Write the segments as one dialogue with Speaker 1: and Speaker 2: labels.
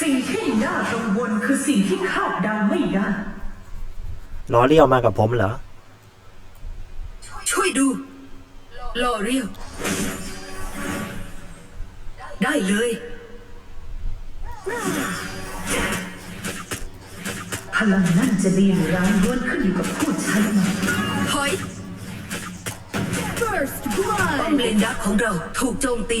Speaker 1: สิ่งที่น่ากังวลคือสิ่งที่คาดเดาไม่ได้
Speaker 2: ลอเรียวมากับผมเหรอ
Speaker 3: ช่วยดูลอเรียว ได้เลย
Speaker 1: พลังนั่นจะดีหรือร้ายล้วนขึ้นอยู่กับผู้ใช้มัน
Speaker 3: ถอย
Speaker 4: First
Speaker 3: ป้อม
Speaker 4: blood.
Speaker 3: เลนดักของเราถูกโจมตี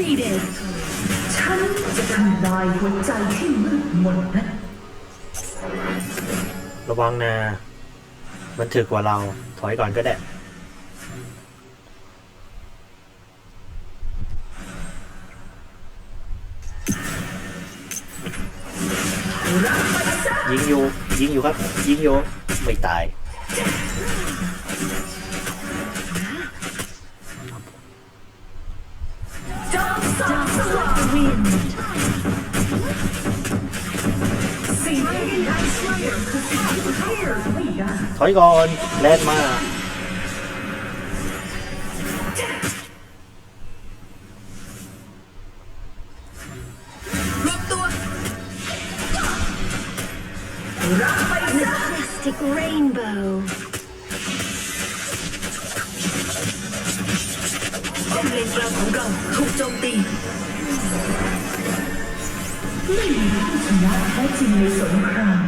Speaker 4: defeated.
Speaker 1: ฉันจะทำลายหัวใจที่มืดมนนั้น
Speaker 2: ระวังนะ มันถึกกว่าเรา ถอยก่อนก็ได้ ยิงอยู่ ยิงอยู่ครับ ยิงอยู่ ไม่ตาย
Speaker 3: รวมตัว
Speaker 4: Majestic rainbow.
Speaker 3: ป้อมเลนกลางของเราถูกโจมตี
Speaker 1: ไม่มีผู้ชนะแท้จริงในสงคราม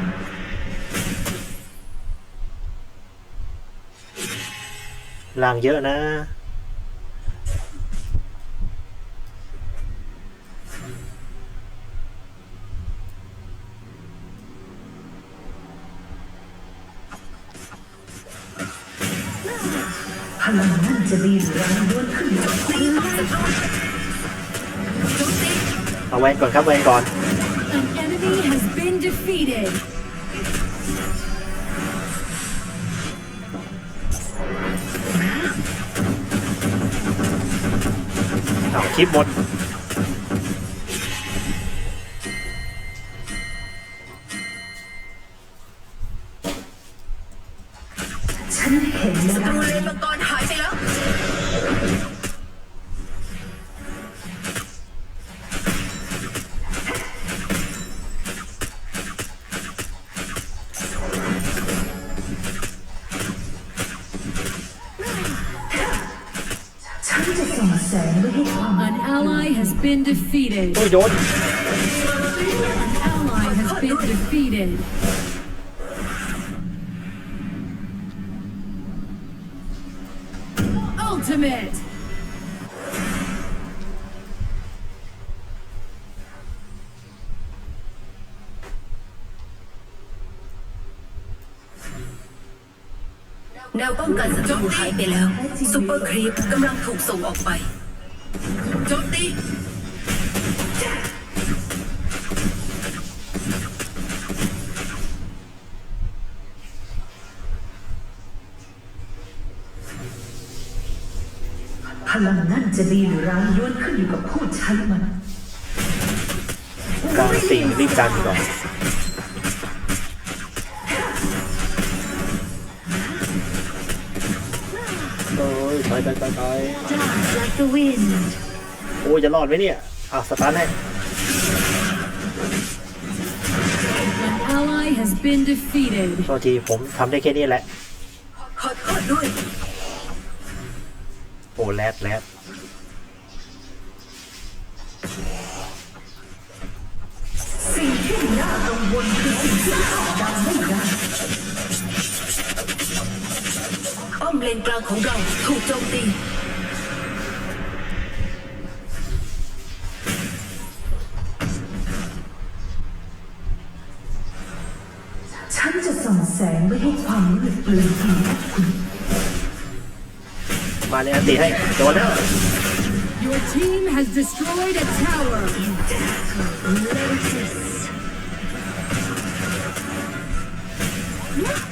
Speaker 2: ล่างเยอะนะ
Speaker 1: พลังนั่นจะดีหรือร้ายล้วนขึ้นอยู่กับผู้
Speaker 3: โจมตี
Speaker 2: เอาแวนก่อนครับแวนก่อน
Speaker 4: An enemy has been defeated.
Speaker 2: เอาคลิปหมด
Speaker 1: ฉันเห็นแล้ว
Speaker 3: ศัตรูเลนมังกรห
Speaker 4: An
Speaker 1: ด
Speaker 4: ally has been defeated.
Speaker 2: โอ้ยโดน
Speaker 4: An ally has been defeated. Ultimate.
Speaker 3: ป้องกันศัตรูหายไปแล้วซูเปอร์ครีปกำลังถูกส่งออกไปโจมตี
Speaker 1: พลังนั่นจะดีหรือร้ายล้วนขึ้นอยู่กับผู้ใช้มัน
Speaker 2: กลางสี่รีบกันก่อน ยถอยถอยถอยถอย
Speaker 4: Dance like the wind.
Speaker 2: โอ้ยจะรอดไหมเนี่ยอะสตาร์ทให้
Speaker 4: An ally has been defeated.
Speaker 2: โทษทีผมทำได้แค่นี้แหละ
Speaker 3: ขอโทษด้วย
Speaker 2: โอ้แรดแรด
Speaker 1: สิ่งที่น่ากังวลคือสิ่งที่คาดเดาไม่ได้
Speaker 3: ป้ อมเลนกลางของเราถูกโจมตี
Speaker 1: ฉันจะส่องแสงไม่ให้ความมืดกลืนกินพวกคุณ
Speaker 2: มาเนี่ยอันตีให้โดนแล้ว
Speaker 4: Your team has destroyed a tower.
Speaker 1: Lotus.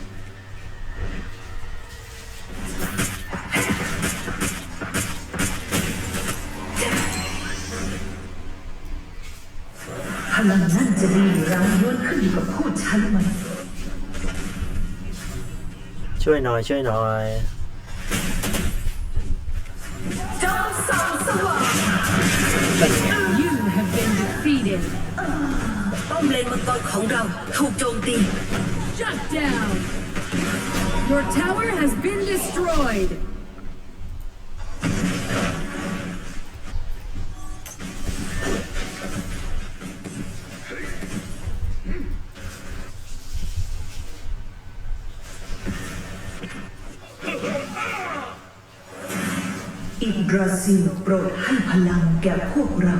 Speaker 1: ลั
Speaker 2: งนั่น
Speaker 3: จะ
Speaker 1: ดีหรือร้ายล้วนขึ้นอยู่กับผู้ใช้มัน
Speaker 2: ช่วยหน่อยช่วยหน่อย
Speaker 1: จอมส่องสว่าง
Speaker 4: You have been defeated.
Speaker 3: ป้อมเลนมังกรของเราถูกโจมตี
Speaker 4: Shut down. Your tower has been destroyed.
Speaker 1: อิบราซิลโปรดให้พลังแก่พวกเรา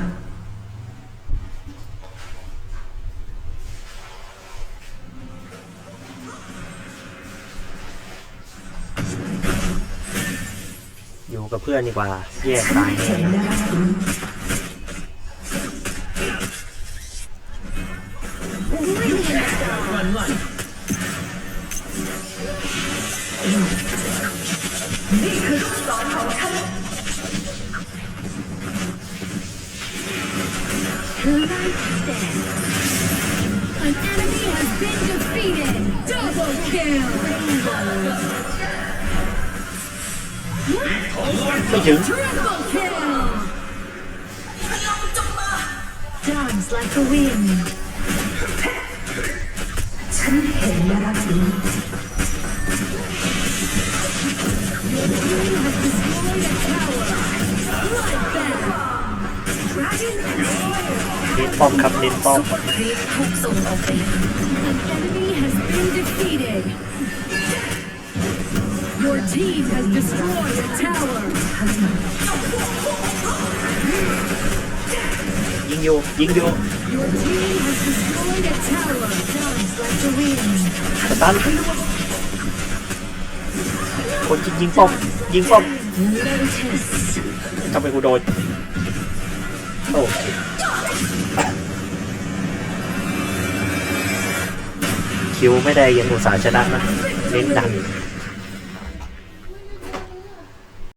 Speaker 2: อยู่กับเพื่อนดีกว่า แยกตาย
Speaker 1: เห็นและรับรู้นี่
Speaker 4: been defeated. Double kill.
Speaker 2: ไม่ถึง
Speaker 4: Triple kill.
Speaker 1: Dance like a wind ฉันเห็นและรับรู้
Speaker 4: Team has destroyed a tower. Bloodbath.
Speaker 2: เน้นป้อมครับเน้นป้อม
Speaker 3: ซุปเปอร์ครีปถูกส่งออกไปแล้ว
Speaker 4: An enemy has been defeated. Your team has destroyed a tower.
Speaker 2: ยิงอยู่ยิงอยู่
Speaker 4: Your team has destroyed a tower.
Speaker 1: Dance like a wind
Speaker 2: สตันคนยิงยิงป้อมยิงป้อม
Speaker 1: Lotus
Speaker 2: ทำไมกูโดนโอ้ คิวไม่ได้ยังอุตสาหชนะนะเน้นดัน